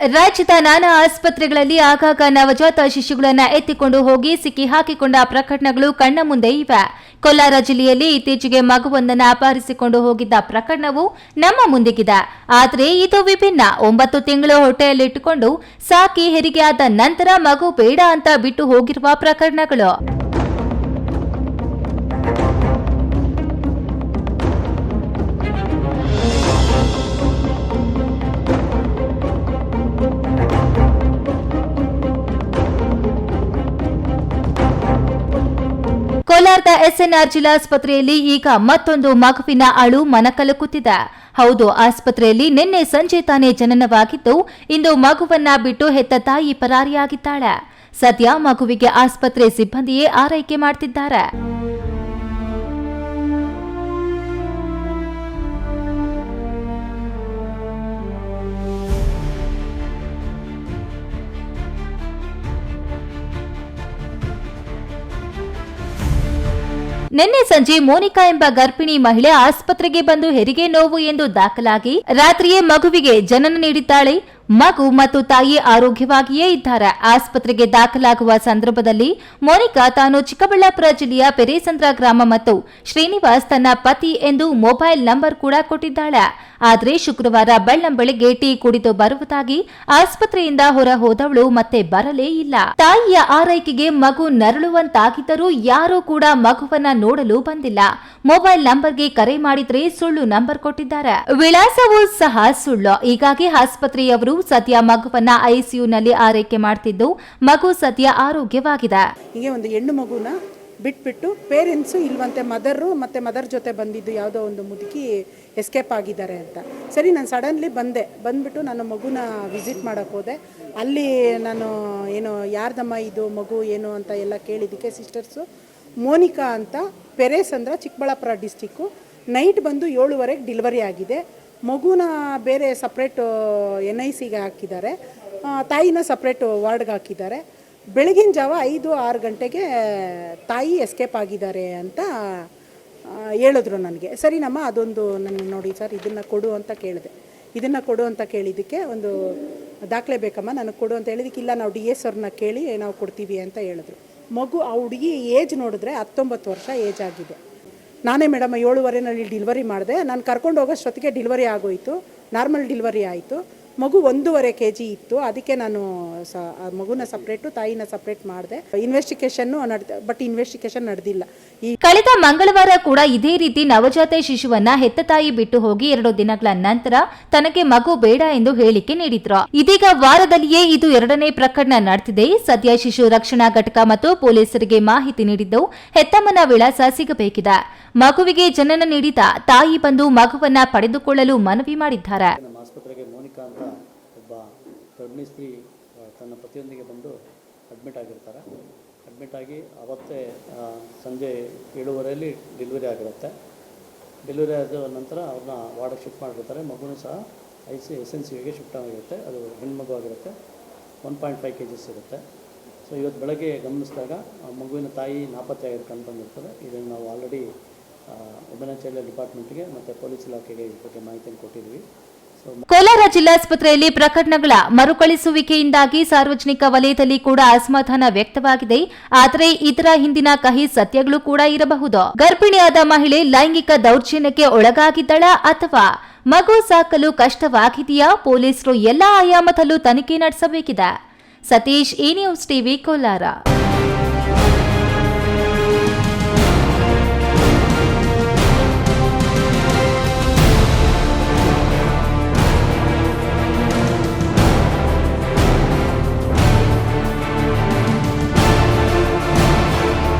ರಾಜ್ಯದ ನಾನಾ ಆಸ್ಪತ್ರೆಗಳಲ್ಲಿ ಆಗಾಗ ನವಜಾತ ಶಿಶುಗಳನ್ನು ಎತ್ತಿಕೊಂಡು ಹೋಗಿ ಸಿಕ್ಕಿ ಹಾಕಿಕೊಂಡ ಪ್ರಕರಣಗಳು ಕಣ್ಣ ಮುಂದೆ ಇವೆ. ಕೋಲಾರ ಜಿಲ್ಲೆಯಲ್ಲಿ ಇತ್ತೀಚೆಗೆ ಮಗುವೊಂದನ್ನು ಅಪಹರಿಸಿಕೊಂಡು ಹೋಗಿದ್ದ ಪ್ರಕರಣವು ನಮ್ಮ ಮುಂದಿಗಿದೆ. ಆದರೆ ಇದು ವಿಭಿನ್ನ. ಒಂಬತ್ತು ತಿಂಗಳು ಹೊಟ್ಟೆಯಲ್ಲಿಟ್ಟುಕೊಂಡು ಸಾಕಿ ಹೆರಿಗೆಯಾದ ನಂತರ ಮಗು ಬೇಡ ಅಂತ ಬಿಟ್ಟು ಹೋಗಿರುವ ಪ್ರಕರಣಗಳು. ಕೋಲಾರದ ಎಸ್ಎನ್ಆರ್ ಜಿಲ್ಲಾಸ್ಪತ್ರೆಯಲ್ಲಿ ಈಗ ಮತ್ತೊಂದು ಮಗುವಿನ ಅಳು ಮನಕಲಕುತ್ತಿದೆ. ಹೌದು, ಆಸ್ಪತ್ರೆಯಲ್ಲಿ ನಿನ್ನೆ ಸಂಜೆ ತಾನೇ ಜನನವಾಗಿದ್ದು, ಇಂದು ಮಗುವನ್ನ ಬಿಟ್ಟು ಹೆತ್ತ ತಾಯಿ ಪರಾರಿಯಾಗಿದ್ದಾಳೆ. ಸದ್ಯ ಮಗುವಿಗೆ ಆಸ್ಪತ್ರೆ ಸಿಬ್ಬಂದಿಯೇ ಆರೈಕೆ ಮಾಡ್ತಿದ್ದಾರೆ. ನಿನ್ನೆ ಸಂಜೆ ಮೋನಿಕಾ ಎಂಬ ಗರ್ಭಿಣಿ ಮಹಿಳೆ ಆಸ್ಪತ್ರೆಗೆ ಬಂದು ಹೆರಿಗೆ ನೋವು ಎಂದು ದಾಖಲಾಗಿ ರಾತ್ರಿಯೇ ಮಗುವಿಗೆ ಜನನ ನೀಡಿದ್ದಾಳೆ. ಮಗು ಮತ್ತು ತಾಯಿ ಆರೋಗ್ಯವಾಗಿಯೇ ಇದ್ದಾರೆ. ಆಸ್ಪತ್ರೆಗೆ ದಾಖಲಾಗುವ ಸಂದರ್ಭದಲ್ಲಿ ಮೋನಿಕಾ ತಾನು ಚಿಕ್ಕಬಳ್ಳಾಪುರ ಜಿಲ್ಲೆಯ ಪೆರೇಸಂದ್ರ ಗ್ರಾಮ ಮತ್ತು ಶ್ರೀನಿವಾಸ್ ತನ್ನ ಪತಿ ಎಂದು ಮೊಬೈಲ್ ನಂಬರ್ ಕೂಡ ಕೊಟ್ಟಿದ್ದಾಳೆ. ಆದರೆ ಶುಕ್ರವಾರ ಬೆಳ್ಳಂಬಳಿಗೆ ಟೀ ಕುಡಿದು ಬರುವುದಾಗಿ ಆಸ್ಪತ್ರೆಯಿಂದ ಹೊರ ಹೋದವಳು ಮತ್ತೆ ಬರಲೇ ಇಲ್ಲ. ತಾಯಿಯ ಆರೈಕೆಗೆ ಮಗು ನರಳುವಂತಾಗಿದ್ದರೂ ಯಾರೂ ಕೂಡ ಮಗುವನ್ನ ನೋಡಲು ಬಂದಿಲ್ಲ. ಮೊಬೈಲ್ ನಂಬರ್ಗೆ ಕರೆ ಮಾಡಿದ್ರೆ ಸುಳ್ಳು ನಂಬರ್ ಕೊಟ್ಟಿದ್ದಾರೆ. ವಿಳಾಸವೂ ಸಹ ಸುಳ್ಳು. ಹೀಗಾಗಿ ಆಸ್ಪತ್ರೆಯವರು ಸದ್ಯ ಮಗುವನ್ನ ಐಸಿಯುನಲ್ಲಿ ಆರೈಕೆ ಮಾಡ್ತಿದ್ದು, ಮಗು ಸದ್ಯ ಆರೋಗ್ಯವಾಗಿದೆ. ಹೀಗೆ ಒಂದು ಹೆಣ್ಣು ಮಗುನ ಬಿಟ್ಬಿಟ್ಟು ಪೇರೆಂಟ್ಸು ಇಲ್ವಂತೆ ಮದರು ಮತ್ತು ಮದರ್ ಜೊತೆ ಬಂದಿದ್ದು ಯಾವುದೋ ಒಂದು ಮುದುಕಿ ಎಸ್ಕೇಪ್ ಆಗಿದ್ದಾರೆ ಅಂತ. ಸರಿ, ನಾನು ಸಡನ್ಲಿ ಬಂದೆ. ಬಂದ್ಬಿಟ್ಟು ನಾನು ಮಗುನ ವಿಸಿಟ್ ಮಾಡೋಕ್ಕೆ ಹೋದೆ. ಅಲ್ಲಿ ನಾನು ಏನು, ಯಾರ್ದಮ್ಮ ಇದು ಮಗು ಏನು ಅಂತ ಎಲ್ಲ ಕೇಳಿದ್ದಕ್ಕೆ ಸಿಸ್ಟರ್ಸು ಮೋನಿಕಾ ಅಂತ ಪೆರೇಸ್ ಅಂದ್ರೆ ಚಿಕ್ಕಬಳ್ಳಾಪುರ ಡಿಸ್ಟಿಕ್ಕು. ನೈಟ್ ಬಂದು ಏಳುವರೆಗೆ ಡಿಲಿವರಿ ಆಗಿದೆ. ಮಗುನ ಬೇರೆ ಸಪ್ರೇಟ್ ಎನ್ ಐ ಸಿಗೆ ಹಾಕಿದ್ದಾರೆ. ತಾಯಿನ ಸಪ್ರೇಟ್ ವಾರ್ಡ್ಗೆ ಹಾಕಿದ್ದಾರೆ. ಬೆಳಗಿನ ಜಾವ ಐದು ಆರು ಗಂಟೆಗೆ, ತಾಯಿ ಎಸ್ಕೇಪ್ ಆಗಿದ್ದಾರೆ ಅಂತ ಹೇಳಿದ್ರು ನನಗೆ. ಸರಿನಮ್ಮ ಅದೊಂದು ನನ್ನ ನೋಡಿ ಸರ್, ಇದನ್ನು ಕೊಡು ಅಂತ ಕೇಳಿದೆ. ಇದನ್ನು ಕೊಡು ಅಂತ ಕೇಳಿದ್ದಕ್ಕೆ ಒಂದು ದಾಖಲೆ ಬೇಕಮ್ಮ, ನನಗೆ ಕೊಡು ಅಂತ ಹೇಳಿದಕ್ಕೆ ಇಲ್ಲ, ನಾವು ಡಿ ಎಸ್ ಅವ್ರನ್ನ ಕೇಳಿ ನಾವು ಕೊಡ್ತೀವಿ ಅಂತ ಹೇಳಿದ್ರು. ಮಗು, ಆ ಹುಡುಗಿ ಏಜ್ ನೋಡಿದ್ರೆ ಹತ್ತೊಂಬತ್ತು ವರ್ಷ ಏಜ್ ಆಗಿದೆ. ನಾನೇ ಮೇಡಮ್ ಏಳುವರೆನಲ್ಲಿ ಡಿಲ್ವರಿ ಮಾಡಿದೆ. ನಾನು ಕರ್ಕೊಂಡು ಹೋಗೋಷ್ಟೊತ್ತಿಗೆ ಡಿಲ್ವರಿ ಆಗೋಯಿತು. ನಾರ್ಮಲ್ ಡಿಲ್ವರಿ ಆಯಿತು. ಮಗು ಒಂದೂವರೆ ಕೆ ಜಿ ಇತ್ತು. ಅದಕ್ಕೆ ನಾನು ಸ ಮಗುನ ಸಪ್ರೇಟು ತಾಯಿನ ಸಪ್ರೇಟ್ ಮಾಡಿದೆ. ಇನ್ವೆಸ್ಟಿಗೇಷನ್ ನಡೆದ ಬಟ್ ಇನ್ವೆಸ್ಟಿಗೇಷನ್ ನಡೆದಿಲ್ಲ. ಕಳೆದ ಮಂಗಳವಾರ ಕೂಡ ಇದೇ ರೀತಿ ನವಜಾತ ಶಿಶುವನ್ನ ಹೆತ್ತ ತಾಯಿ ಬಿಟ್ಟು ಹೋಗಿ ಎರಡು ದಿನಗಳ ನಂತರ ತನಗೆ ಮಗು ಬೇಡ ಎಂದು ಹೇಳಿಕೆ ನೀಡಿದ್ರು. ಇದೀಗ ವಾರದಲ್ಲಿಯೇ ಇದು ಎರಡನೇ ಪ್ರಕರಣ ನಡೆದಿದೆ. ಸದ್ಯ ಶಿಶು ರಕ್ಷಣಾ ಘಟಕ ಮತ್ತು ಪೊಲೀಸರಿಗೆ ಮಾಹಿತಿ ನೀಡಿದ್ದು ಹೆತ್ತಮ್ಮನ ವಿಳಾಸ ಸಿಗಬೇಕಿದೆ. ಮಗುವಿಗೆ ಜನನ ನೀಡಿದ ತಾಯಿ ಬಂದು ಮಗುವನ್ನ ಪಡೆದುಕೊಳ್ಳಲು ಮನವಿ ಮಾಡಿದ್ದಾರೆ. ನಮ್ಮ ಅಂತ ಒಬ್ಬ ಗರ್ಭಿಣಿ ಸ್ತ್ರೀ ತನ್ನ ಪತಿಯೊಂದಿಗೆ ಬಂದು ಅಡ್ಮಿಟ್ ಆಗಿರ್ತಾರೆ. ಅಡ್ಮಿಟ್ ಆಗಿ ಅವತ್ತೇ ಸಂಜೆ ಏಳುವರೆಯಲ್ಲಿ ಡೆಲಿವರಿ ಆಗಿರುತ್ತೆ. ಡೆಲಿವರಿ ಆದ ನಂತರ ಅವ್ರನ್ನ ವಾರ್ಡಿಗೆ ಶಿಫ್ಟ್ ಮಾಡಿರ್ತಾರೆ. ಮಗುನೂ ಸಹ ಐ ಸಿ ಎಸ್ ಎನ್ ಸಿಗೆ ಶಿಫ್ಟ್ ಆಗಿರುತ್ತೆ. ಅದು ಹೆಣ್ಮಗು ಆಗಿರುತ್ತೆ. One point five K Gs ಇರುತ್ತೆ. ಸೊ ಇವತ್ತು ಬೆಳಗ್ಗೆ ಗಮನಿಸಿದಾಗ ಮಗುವಿನ ತಾಯಿ ನಾಪತ್ತೆ ಆಗಿರೋ ಕಂಡು ಬಂದಿರ್ತದೆ. ಇದನ್ನು ನಾವು ಆಲ್ರೆಡಿ ವುಮೆನ್ ಚೈಲ್ಡ್ ಡಿಪಾರ್ಟ್ಮೆಂಟ್ಗೆ ಮತ್ತು ಪೊಲೀಸ್ ಇಲಾಖೆಗೆ ಈ ಬಗ್ಗೆ ಮಾಹಿತಿಯನ್ನು ಕೊಟ್ಟಿದ್ವಿ ಸೊ ಕೋಲಾರ ಜಿಲ್ಲಾಸ್ಪತ್ರೆಯಲ್ಲಿ ಪ್ರಕರಣಗಳ ಮರುಕಳಿಸುವಿಕೆಯಿಂದಾಗಿ ಸಾರ್ವಜನಿಕ ವಲಯದಲ್ಲಿ ಕೂಡ ಅಸಮಾಧಾನ ವ್ಯಕ್ತವಾಗಿದೆ. ಆದರೆ ಇದರ ಹಿಂದಿನ ಕಹಿ ಸತ್ಯಗಳು ಕೂಡ ಇರಬಹುದು. ಗರ್ಭಿಣಿಯಾದ ಮಹಿಳೆ ಲೈಂಗಿಕ ದೌರ್ಜನ್ಯಕ್ಕೆ ಒಳಗಾಗಿದ್ದಳ ಅಥವಾ ಮಗು ಸಾಕಲು ಕಷ್ಟವಾಗಿದೆಯಾ? ಪೊಲೀಸರು ಎಲ್ಲಾ ಆಯಾಮದಲ್ಲೂ ತನಿಖೆ ನಡೆಸಬೇಕಿದೆ. ಸತೀಶ್ ಈ ನ್ಯೂಸ್ ಟಿವಿ, ಕೋಲಾರ.